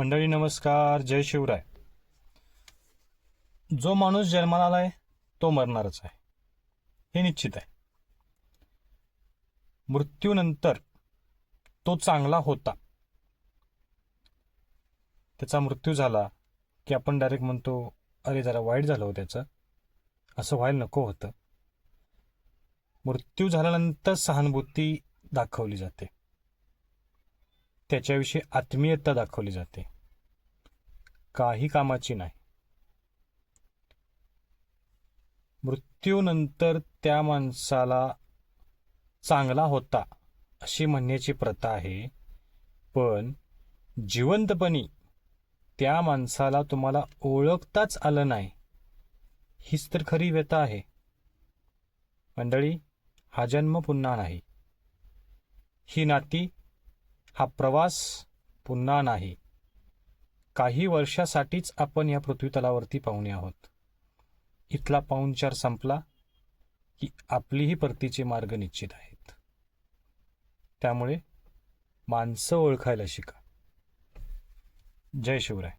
मंडळी नमस्कार. जय शिवराय. जो माणूस जन्माला आलाय तो मरणारच आहे. हे निश्चित आहे. मृत्यूनंतर तो चांगला होता. त्याचा मृत्यू झाला की आपण डायरेक्ट म्हणतो अरे जरा वाईट झालं हो त्याचं. असं व्हायला नको होतं. मृत्यू झाल्यानंतर सहानुभूती दाखवली जाते. त्याच्याविषयी आत्मीयता दाखवली जाते. काही कामाची नाही. मृत्यूनंतर त्या माणसाला चांगला होता अशी म्हणण्याची प्रथा आहे. पण जिवंतपणी त्या माणसाला तुम्हाला ओळखताच आलं नाही हीच तर खरी व्यथा आहे. मंडळी हा जन्म पुन्हा नाही. ही नाती हा प्रवास पुन्हा नाही. काही वर्षासाठीच आपण या पृथ्वीतलावरती पाहुणे आहोत. इथला पाहुणचार संपला की आपलीही परतीचे मार्ग निश्चित आहेत. त्यामुळे माणसं ओळखायला शिका. जय शिवराय.